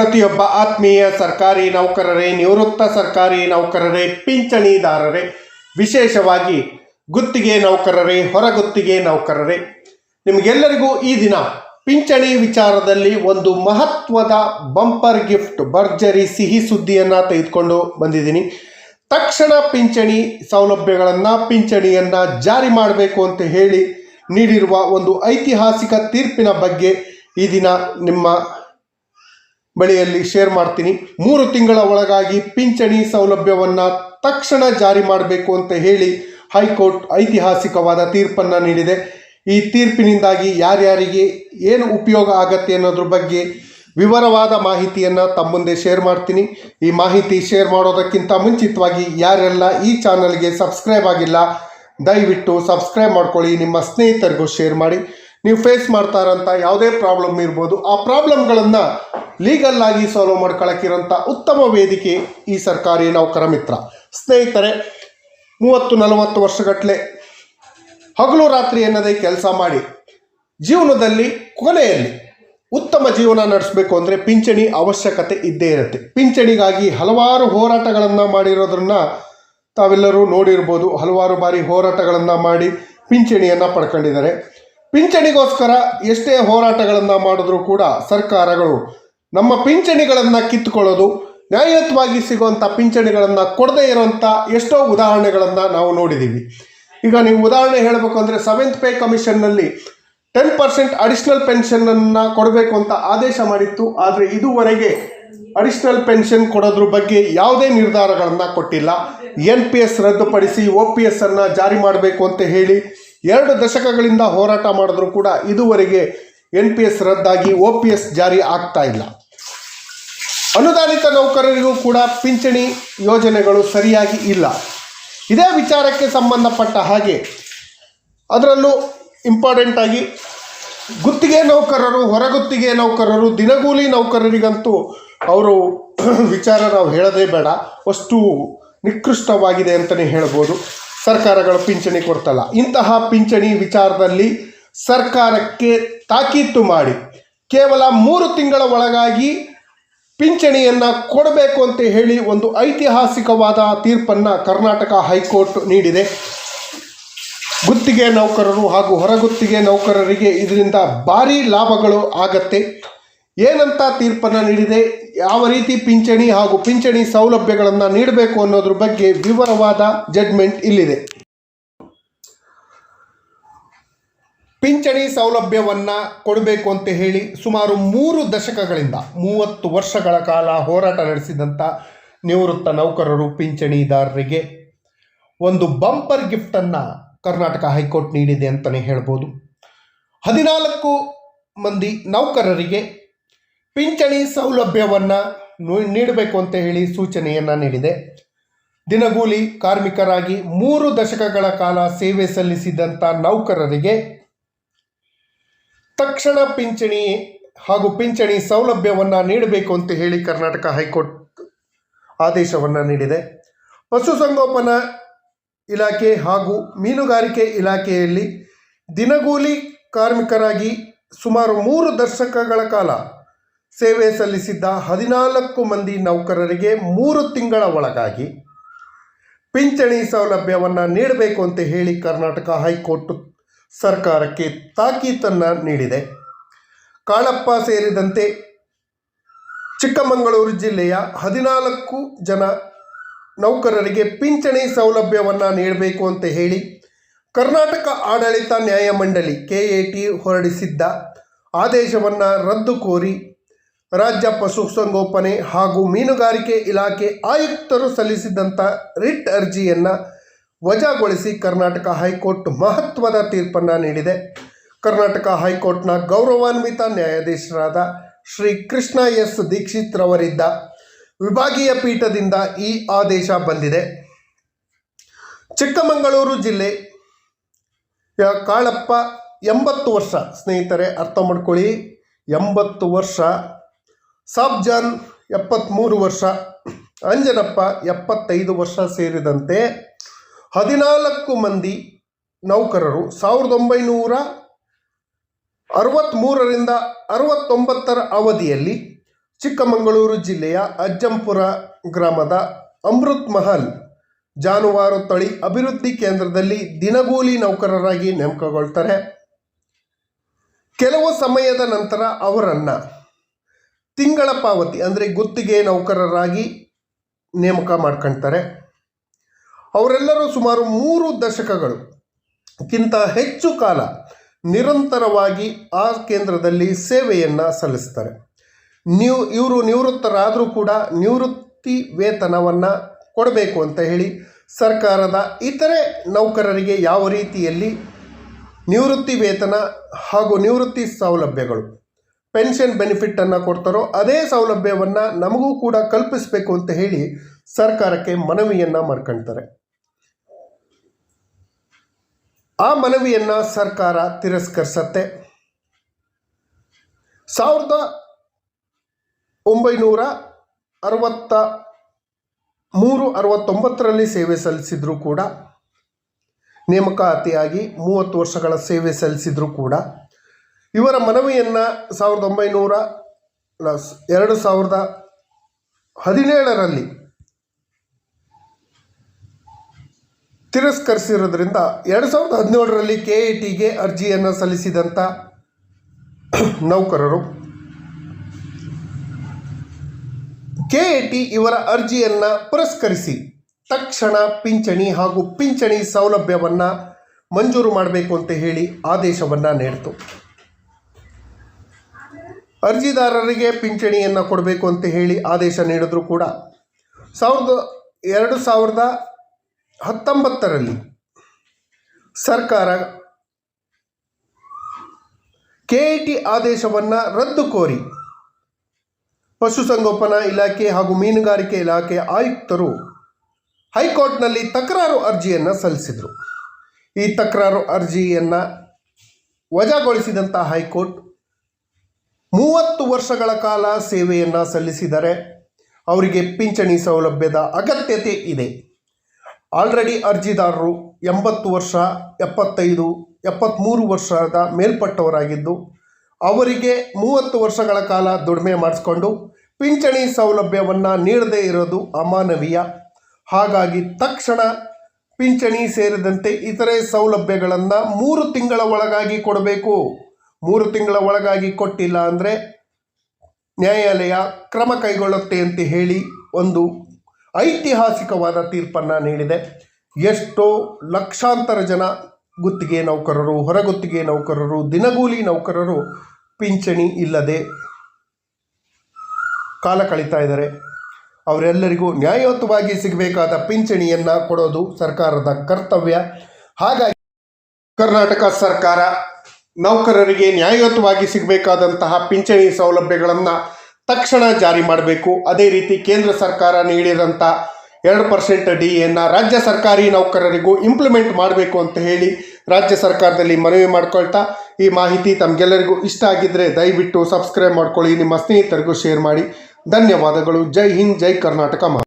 ಪ್ರತಿಯೊಬ್ಬ ಆತ್ಮೀಯ ಸರ್ಕಾರಿ ನೌಕರರೇ, ನಿವೃತ್ತ ಸರ್ಕಾರಿ ನೌಕರರೇ, ಪಿಂಚಣಿದಾರರೇ, ವಿಶೇಷವಾಗಿ ಗುತ್ತಿಗೆ ನೌಕರರೇ, ಹೊರಗುತ್ತಿಗೆ ನೌಕರರೇ. ನಿಮಗೆಲ್ಲರಿಗೂ ಈ ದಿನ ಪಿಂಚಣಿ ವಿಚಾರದಲ್ಲಿ ಒಂದು ಮಹತ್ವದ ಬಂಪರ್ ಗಿಫ್ಟ್, ಭರ್ಜರಿ ಸಿಹಿ ಸುದ್ದಿಯನ್ನು ತೆಗೆದುಕೊಂಡು ಬಂದಿದ್ದೀನಿ. ತಕ್ಷಣ ಪಿಂಚಣಿ ಸೌಲಭ್ಯಗಳನ್ನು, ಪಿಂಚಣಿಯನ್ನು ಜಾರಿ ಮಾಡಬೇಕು ಅಂತ ಹೇಳಿ ನೀಡಿರುವ ಒಂದು ಐತಿಹಾಸಿಕ ತೀರ್ಪಿನ ಬಗ್ಗೆ ಈ ದಿನ ನಿಮ್ಮ ಬಳಿಯಲ್ಲಿ ಶೇರ್ ಮಾಡ್ತೀನಿ. ಮೂರು ತಿಂಗಳ ಒಳಗಾಗಿ ಪಿಂಚಣಿ ಸೌಲಭ್ಯವನ್ನು ತಕ್ಷಣ ಜಾರಿ ಮಾಡಬೇಕು ಅಂತ ಹೇಳಿ ಹೈಕೋರ್ಟ್ ಐತಿಹಾಸಿಕವಾದ ತೀರ್ಪನ್ನು ನೀಡಿದೆ. ಈ ತೀರ್ಪಿನಿಂದಾಗಿ ಯಾರ್ಯಾರಿಗೆ ಏನು ಉಪಯೋಗ ಆಗತ್ತೆ ಅನ್ನೋದ್ರ ಬಗ್ಗೆ ವಿವರವಾದ ಮಾಹಿತಿಯನ್ನು ತಮ್ಮ ಮುಂದೆ ಶೇರ್ ಮಾಡ್ತೀನಿ. ಈ ಮಾಹಿತಿ ಶೇರ್ ಮಾಡೋದಕ್ಕಿಂತ ಮುಂಚಿತವಾಗಿ ಯಾರೆಲ್ಲ ಈ ಚಾನಲ್ಗೆ ಸಬ್ಸ್ಕ್ರೈಬ್ ಆಗಿಲ್ಲ, ದಯವಿಟ್ಟು ಸಬ್ಸ್ಕ್ರೈಬ್ ಮಾಡ್ಕೊಳ್ಳಿ. ನಿಮ್ಮ ಸ್ನೇಹಿತರಿಗೂ ಶೇರ್ ಮಾಡಿ. ನೀವು ಫೇಸ್ ಮಾಡ್ತಾ ಇರೋಂಥ ಯಾವುದೇ ಪ್ರಾಬ್ಲಮ್ ಇರ್ಬೋದು, ಆ ಪ್ರಾಬ್ಲಮ್ಗಳನ್ನು ಲೀಗಲ್ ಆಗಿ ಸಾಲ್ವ್ ಮಾಡ್ಕೊಳಕ್ಕಿರೋಂಥ ಉತ್ತಮ ವೇದಿಕೆ ಈ ಸರ್ಕಾರಿ ನೌಕರ ಮಿತ್ರ ಸ್ನೇಹಿತರೆ, ಮೂವತ್ತು, ನಲವತ್ತು ವರ್ಷಗಟ್ಟಲೆ ಹಗಲು ರಾತ್ರಿ ಎನ್ನದೇ ಕೆಲಸ ಮಾಡಿ, ಜೀವನದಲ್ಲಿ ಕೊನೆಯಲ್ಲಿ ಉತ್ತಮ ಜೀವನ ನಡೆಸಬೇಕು ಅಂದರೆ ಪಿಂಚಣಿ ಅವಶ್ಯಕತೆ ಇದ್ದೇ ಇರುತ್ತೆ. ಪಿಂಚಣಿಗಾಗಿ ಹಲವಾರು ಹೋರಾಟಗಳನ್ನು ಮಾಡಿರೋದನ್ನು ತಾವೆಲ್ಲರೂ ನೋಡಿರ್ಬೋದು, ಹಲವಾರು ಬಾರಿ ಹೋರಾಟಗಳನ್ನು ಮಾಡಿ ಪಿಂಚಣಿಯನ್ನು ಪಡ್ಕೊಂಡಿದ್ದಾರೆ. ಪಿಂಚಣಿಗೋಸ್ಕರ ಎಷ್ಟೇ ಹೋರಾಟಗಳನ್ನು ಮಾಡಿದ್ರೂ ಕೂಡ ಸರ್ಕಾರಗಳು ನಮ್ಮ ಪಿಂಚಣಿಗಳನ್ನು ಕಿತ್ತುಕೊಳ್ಳೋದು, ನ್ಯಾಯಯುತವಾಗಿ ಸಿಗುವಂಥ ಪಿಂಚಣಿಗಳನ್ನು ಕೊಡದೇ ಇರುವಂಥ ಎಷ್ಟೋ ಉದಾಹರಣೆಗಳನ್ನು ನಾವು ನೋಡಿದ್ದೀವಿ ಈಗ ನೀವು ಉದಾಹರಣೆ ಹೇಳಬೇಕು ಅಂದರೆ ಸೆವೆಂತ್ ಪೇ ಕಮಿಷನ್ನಲ್ಲಿ ಟೆನ್ ಪರ್ಸೆಂಟ್ ಅಡಿಷ್ನಲ್ ಪೆನ್ಷನನ್ನು ಕೊಡಬೇಕು ಅಂತ ಆದೇಶ ಮಾಡಿತ್ತು. ಆದರೆ ಇದುವರೆಗೆ ಅಡಿಷ್ನಲ್ ಪೆನ್ಷನ್ ಕೊಡೋದ್ರ ಬಗ್ಗೆ ಯಾವುದೇ ನಿರ್ಧಾರಗಳನ್ನು ಕೊಟ್ಟಿಲ್ಲ. ಎನ್ ಪಿ ಎಸ್ ರದ್ದುಪಡಿಸಿ ಒ ಪಿ ಎಸ್ ಅನ್ನು ಜಾರಿ ಮಾಡಬೇಕು ಅಂತ ಹೇಳಿ ಎರಡು ದಶಕಗಳಿಂದ ಹೋರಾಟ ಮಾಡಿದ್ರು ಕೂಡ ಇದುವರೆಗೆ ಎನ್ ಪಿ ಎಸ್ ರದ್ದಾಗಿ ಒ ಪಿ ಎಸ್ ಜಾರಿ ಆಗ್ತಾ ಇಲ್ಲ. ಅನುದಾನಿತ ನೌಕರರಿಗೂ ಕೂಡ ಪಿಂಚಣಿ ಯೋಜನೆಗಳು ಸರಿಯಾಗಿ ಇಲ್ಲ. ಇದೇ ವಿಚಾರಕ್ಕೆ ಸಂಬಂಧಪಟ್ಟ ಹಾಗೆ ಅದರಲ್ಲೂ ಇಂಪಾರ್ಟೆಂಟಾಗಿ ಗುತ್ತಿಗೆ ನೌಕರರು, ಹೊರಗುತ್ತಿಗೆ ನೌಕರರು, ದಿನಗೂಲಿ ನೌಕರರಿಗಂತೂ ಅವರು ವಿಚಾರ ನಾವು ಹೇಳೋದೇ ಬೇಡ. ಅಷ್ಟು ನಿಕೃಷ್ಟವಾಗಿದೆ ಅಂತಲೇ ಹೇಳ್ಬೋದು. ಸರ್ಕಾರಗಳು ಪಿಂಚಣಿ ಕೊಡ್ತಲ್ಲ. ಇಂತಹ ಪಿಂಚಣಿ ವಿಚಾರದಲ್ಲಿ ಸರ್ಕಾರಕ್ಕೆ ತಾಕೀತು ಮಾಡಿ, ಕೇವಲ ಮೂರು ತಿಂಗಳ ಒಳಗಾಗಿ ಪಿಂಚಣಿಯನ್ನು ಕೊಡಬೇಕು ಅಂತ ಹೇಳಿ ಒಂದು ಐತಿಹಾಸಿಕವಾದ ತೀರ್ಪನ್ನು ಕರ್ನಾಟಕ ಹೈಕೋರ್ಟ್ ನೀಡಿದೆ. ಗುತ್ತಿಗೆ ನೌಕರರು ಹಾಗೂ ಹೊರಗುತ್ತಿಗೆ ನೌಕರರಿಗೆ ಇದರಿಂದ ಭಾರಿ ಲಾಭಗಳು ಆಗತ್ತೆ. ಏನಂತ ತೀರ್ಪನ್ನು ನೀಡಿದೆ? ಯಾವ ರೀತಿ ಪಿಂಚಣಿ ಹಾಗೂ ಪಿಂಚಣಿ ಸೌಲಭ್ಯಗಳನ್ನು ನೀಡಬೇಕು ಅನ್ನೋದ್ರ ಬಗ್ಗೆ ವಿವರವಾದ ಜಡ್ಮೆಂಟ್ ಇಲ್ಲಿದೆ. ಪಿಂಚಣಿ ಸೌಲಭ್ಯವನ್ನು ಕೊಡಬೇಕು ಅಂತ ಹೇಳಿ ಸುಮಾರು ಮೂರು ದಶಕಗಳಿಂದ, ಮೂವತ್ತು ವರ್ಷಗಳ ಕಾಲ ಹೋರಾಟ ನಡೆಸಿದಂಥ ನಿವೃತ್ತ ನೌಕರರು ಪಿಂಚಣಿದಾರರಿಗೆ ಒಂದು ಬಂಪರ್ ಗಿಫ್ಟನ್ನು ಕರ್ನಾಟಕ ಹೈಕೋರ್ಟ್ ನೀಡಿದೆ ಅಂತಲೇ ಹೇಳ್ಬೋದು. ಹದಿನಾಲ್ಕು ಮಂದಿ ನೌಕರರಿಗೆ ಪಿಂಚಣಿ ಸೌಲಭ್ಯವನ್ನು ನೀಡಬೇಕು ಅಂತ ಹೇಳಿ ಸೂಚನೆಯನ್ನು ನೀಡಿದೆ. ದಿನಗೂಲಿ ಕಾರ್ಮಿಕರಾಗಿ ಮೂರು ದಶಕಗಳ ಕಾಲ ಸೇವೆ ಸಲ್ಲಿಸಿದಂಥ ನೌಕರರಿಗೆ ತಕ್ಷಣ ಪಿಂಚಣಿ ಹಾಗೂ ಪಿಂಚಣಿ ಸೌಲಭ್ಯವನ್ನು ನೀಡಬೇಕು ಅಂತ ಹೇಳಿ ಕರ್ನಾಟಕ ಹೈಕೋರ್ಟ್ ಆದೇಶವನ್ನು ನೀಡಿದೆ. ಪಶುಸಂಗೋಪನಾ ಇಲಾಖೆ ಹಾಗೂ ಮೀನುಗಾರಿಕೆ ಇಲಾಖೆಯಲ್ಲಿ ದಿನಗೂಲಿ ಕಾರ್ಮಿಕರಾಗಿ ಸುಮಾರು ಮೂರು ದಶಕಗಳ ಕಾಲ ಸೇವೆ ಸಲ್ಲಿಸಿದ್ದ ಹದಿನಾಲ್ಕು ಮಂದಿ ನೌಕರರಿಗೆ ಮೂರು ತಿಂಗಳ ಒಳಗಾಗಿ ಪಿಂಚಣಿ ಸೌಲಭ್ಯವನ್ನು ನೀಡಬೇಕು ಅಂತ ಹೇಳಿ ಕರ್ನಾಟಕ ಹೈಕೋರ್ಟ್ ಸರ್ಕಾರಕ್ಕೆ ತಾಕೀತನ್ನು ನೀಡಿದೆ. ಕಾಳಪ್ಪ ಸೇರಿದಂತೆ ಚಿಕ್ಕಮಗಳೂರು ಜಿಲ್ಲೆಯ ಹದಿನಾಲ್ಕು ಜನ ನೌಕರರಿಗೆ ಪಿಂಚಣಿ ಸೌಲಭ್ಯವನ್ನು ನೀಡಬೇಕು ಅಂತ ಹೇಳಿ ಕರ್ನಾಟಕ ಆಡಳಿತ ನ್ಯಾಯಮಂಡಳಿ ಕೆ ಎ ಟಿ ಹೊರಡಿಸಿದ್ದ ಆದೇಶವನ್ನು ರದ್ದು ಕೋರಿ ರಾಜ್ಯ ಪಶುಸಂಗೋಪನೆ ಹಾಗೂ ಮೀನುಗಾರಿಕೆ ಇಲಾಖೆ ಆಯುಕ್ತರು ಸಲ್ಲಿಸಿದಂಥ ರಿಟ್ ಅರ್ಜಿಯನ್ನು ವಜಾಗೊಳಿಸಿ ಕರ್ನಾಟಕ ಹೈಕೋರ್ಟ್ ಮಹತ್ವದ ತೀರ್ಪನ್ನು ನೀಡಿದೆ. ಕರ್ನಾಟಕ ಹೈಕೋರ್ಟ್ನ ಗೌರವಾನ್ವಿತ ನ್ಯಾಯಾಧೀಶರಾದ ಶ್ರೀ ಕೃಷ್ಣ ಎಸ್ ದೀಕ್ಷಿತ್ ರವರಿದ್ದ ವಿಭಾಗೀಯ ಪೀಠದಿಂದ ಈ ಆದೇಶ ಬಂದಿದೆ. ಚಿಕ್ಕಮಗಳೂರು ಜಿಲ್ಲೆ ಕಾಳಪ್ಪ ಎಂಬತ್ತು ವರ್ಷ. ಸ್ನೇಹಿತರೆ, ಅರ್ಥ ಮಾಡ್ಕೊಳ್ಳಿ. ಎಂಬತ್ತು ವರ್ಷ ಸಾಬ್ಜಾನ್ ಎಪ್ಪತ್ತ್ಮೂರು ವರ್ಷ, ಅಂಜನಪ್ಪ ಎಪ್ಪತ್ತೈದು ವರ್ಷ ಸೇರಿದಂತೆ ಹದಿನಾಲ್ಕು ಮಂದಿ ನೌಕರರು. ಸಾವಿರದ ಒಂಬೈನೂರ ಅರವತ್ತ್ಮೂರರಿಂದ ಅರವತ್ತೊಂಬತ್ತರ ಅವಧಿಯಲ್ಲಿ ಚಿಕ್ಕಮಗಳೂರು ಜಿಲ್ಲೆಯ ಅಜ್ಜಂಪುರ ಗ್ರಾಮದ ಅಮೃತ್ ಮಹಲ್, ಜಾನುವಾರು ತಳಿ ಅಭಿವೃದ್ಧಿ ಕೇಂದ್ರದಲ್ಲಿ ದಿನಗೂಲಿ ನೌಕರರಾಗಿ ನೇಮಕಗೊಳ್ತಾರೆ. ಕೆಲವು ಸಮಯದ ನಂತರ ಅವರನ್ನು ತಿಂಗಳ ಪಾವತಿ, ಅಂದರೆ ಗುತ್ತಿಗೆ ನೌಕರರಾಗಿ ನೇಮಕ ಮಾಡ್ಕೊಳ್ತಾರೆ ಅವರೆಲ್ಲರೂ ಸುಮಾರು ಮೂರು ದಶಕಗಳು ಕ್ಕಿಂತ ಹೆಚ್ಚು ಕಾಲ ನಿರಂತರವಾಗಿ ಆ ಕೇಂದ್ರದಲ್ಲಿ ಸೇವೆಯನ್ನು ಸಲ್ಲಿಸ್ತಾರೆ. ನೀವು, ಇವರು ನಿವೃತ್ತರಾದರೂ ಕೂಡ ನಿವೃತ್ತಿ ವೇತನವನ್ನು ಕೊಡಬೇಕು ಅಂತ ಹೇಳಿ ಸರ್ಕಾರದ ಇತರೆ ನೌಕರರಿಗೆ ಯಾವ ರೀತಿಯಲ್ಲಿ ನಿವೃತ್ತಿ ವೇತನ ಹಾಗೂ ನಿವೃತ್ತಿ ಸೌಲಭ್ಯಗಳು ಪೆನ್ಷನ್ ಬೆನಿಫಿಟ್ಟನ್ನು ಕೊಡ್ತಾರೋ ಅದೇ ಸೌಲಭ್ಯವನ್ನು ನಮಗೂ ಕೂಡ ಕಲ್ಪಿಸಬೇಕು ಅಂತ ಹೇಳಿ ಸರ್ಕಾರಕ್ಕೆ ಮನವಿಯನ್ನು ಮಾಡ್ಕೊಳ್ತಾರೆ ಆ ಮನವಿಯನ್ನು ಸರ್ಕಾರ ತಿರಸ್ಕರಿಸತ್ತೆ. ಸಾವಿರದ ಒಂಬೈನೂರ ಅರವತ್ತ ಮೂರು ಅರವತ್ತೊಂಬತ್ತರಲ್ಲಿ ಸೇವೆ ಸಲ್ಲಿಸಿದರೂ ಕೂಡ, ನೇಮಕಾತಿಯಾಗಿ ಮೂವತ್ತು ವರ್ಷಗಳ ಸೇವೆ ಸಲ್ಲಿಸಿದರೂ ಕೂಡ ಇವರ ಮನವಿಯನ್ನು ಸಾವಿರದ ಒಂಬೈನೂರ ಎರಡು ಸಾವಿರದ ಹದಿನೇಳರಲ್ಲಿ ತಿರಸ್ಕರಿಸಿರೋದ್ರಿಂದ ಎರಡು ಸಾವಿರದ ಹದಿನೇಳರಲ್ಲಿ ಕೆ ಎ ಟಿಗೆ ಅರ್ಜಿಯನ್ನು ಸಲ್ಲಿಸಿದಂಥ ನೌಕರರು ಕೆ ಎ ಟಿ ಇವರ ಅರ್ಜಿಯನ್ನು ಪುರಸ್ಕರಿಸಿ ತಕ್ಷಣ ಪಿಂಚಣಿ ಹಾಗೂ ಪಿಂಚಣಿ ಸೌಲಭ್ಯವನ್ನು ಮಂಜೂರು ಮಾಡಬೇಕು ಅಂತ ಹೇಳಿ ಆದೇಶವನ್ನು ನೀಡಿತು. ಅರ್ಜಿದಾರರಿಗೆ ಪಿಂಚಣಿಯನ್ನು ಕೊಡಬೇಕು ಅಂತ ಹೇಳಿ ಆದೇಶ ನೀಡಿದ್ರು ಕೂಡ ಸಾವಿರದ ಎರಡು ಸಾವಿರದ ಹತ್ತೊಂಬತ್ತರಲ್ಲಿ ಸರ್ಕಾರ ಕೆ ಐ ಟಿ ಆದೇಶವನ್ನು ರದ್ದು ಕೋರಿ ಪಶುಸಂಗೋಪನಾ ಇಲಾಖೆ ಹಾಗೂ ಮೀನುಗಾರಿಕೆ ಇಲಾಖೆ ಆಯುಕ್ತರು ಹೈಕೋರ್ಟ್ನಲ್ಲಿ ತಕರಾರು ಅರ್ಜಿಯನ್ನು ಸಲ್ಲಿಸಿದರು. ಈ ತಕರಾರು ಅರ್ಜಿಯನ್ನು ವಜಾಗೊಳಿಸಿದಂಥ ಹೈಕೋರ್ಟ್ ಮೂವತ್ತು ವರ್ಷಗಳ ಕಾಲ ಸೇವೆಯನ್ನು ಸಲ್ಲಿಸಿದರೆ ಅವರಿಗೆ ಪಿಂಚಣಿ ಸೌಲಭ್ಯದ ಅಗತ್ಯತೆ ಇದೆ. ಆಲ್ರೆಡಿ ಅರ್ಜಿದಾರರು ಎಂಬತ್ತು ವರ್ಷ, ಎಪ್ಪತ್ತೈದು ಎಪ್ಪತ್ತ್ಮೂರು ವರ್ಷದ ಮೇಲ್ಪಟ್ಟವರಾಗಿದ್ದು, ಅವರಿಗೆ ಮೂವತ್ತು ವರ್ಷಗಳ ಕಾಲ ದುಡಿಮೆ ಮಾಡಿಸ್ಕೊಂಡು ಪಿಂಚಣಿ ಸೌಲಭ್ಯವನ್ನು ನೀಡದೇ ಇರೋದು ಅಮಾನವೀಯ. ಹಾಗಾಗಿ ತಕ್ಷಣ ಪಿಂಚಣಿ ಸೇರಿದಂತೆ ಇತರೆ ಸೌಲಭ್ಯಗಳನ್ನು ಮೂರು ತಿಂಗಳ ಒಳಗಾಗಿ ಕೊಡಬೇಕು. ಮೂರು ತಿಂಗಳ ಒಳಗಾಗಿ ಕೊಟ್ಟಿಲ್ಲ ಅಂದರೆ ನ್ಯಾಯಾಲಯ ಕ್ರಮ ಕೈಗೊಳ್ಳುತ್ತೆ ಅಂತ ಹೇಳಿ ಒಂದು ಐತಿಹಾಸಿಕವಾದ ತೀರ್ಪನ್ನು ನೀಡಿದೆ. ಎಷ್ಟೋ ಲಕ್ಷಾಂತರ ಜನ ಗುತ್ತಿಗೆ ನೌಕರರು ಹೊರಗುತ್ತಿಗೆ ನೌಕರರು, ದಿನಗೂಲಿ ನೌಕರರು ಪಿಂಚಣಿ ಇಲ್ಲದೆ ಕಾಲ ಕಳೀತಾ ಇದ್ದಾರೆ. ಅವರೆಲ್ಲರಿಗೂ ನ್ಯಾಯಯುತವಾಗಿ ಸಿಗಬೇಕಾದ ಪಿಂಚಣಿಯನ್ನು ಕೊಡೋದು ಸರ್ಕಾರದ ಕರ್ತವ್ಯ. ಹಾಗಾಗಿ ಕರ್ನಾಟಕ ಸರ್ಕಾರ ನೌಕರರಿಗೆ ನ್ಯಾಯಯುತವಾಗಿ ಸಿಗಬೇಕಾದಂತಹ ಪಿಂಚಣಿ ಸೌಲಭ್ಯಗಳನ್ನು ತಕ್ಷಣ ಜಾರಿ ಮಾಡಬೇಕು. ಅದೇ ರೀತಿ ಕೇಂದ್ರ ಸರ್ಕಾರ ನೀಡಿದಂಥ ಎರಡು ಪರ್ಸೆಂಟ್ ಡಿ ಎನ್ನು ರಾಜ್ಯ ಸರ್ಕಾರಿ ನೌಕರರಿಗೂ ಇಂಪ್ಲಿಮೆಂಟ್ ಮಾಡಬೇಕು ಅಂತ ಹೇಳಿ ರಾಜ್ಯ ಸರ್ಕಾರದಲ್ಲಿ ಮನವಿ ಮಾಡ್ಕೊಳ್ತಾ ಈ ಮಾಹಿತಿ ತಮಗೆಲ್ಲರಿಗೂ ಇಷ್ಟ ಆಗಿದ್ದರೆ ದಯವಿಟ್ಟು ಸಬ್ಸ್ಕ್ರೈಬ್ ಮಾಡ್ಕೊಳ್ಳಿ. ನಿಮ್ಮ ಸ್ನೇಹಿತರಿಗೂ ಶೇರ್ ಮಾಡಿ. ಧನ್ಯವಾದಗಳು. ಜೈ ಹಿಂದ್, ಜೈ ಕರ್ನಾಟಕ ಮಾ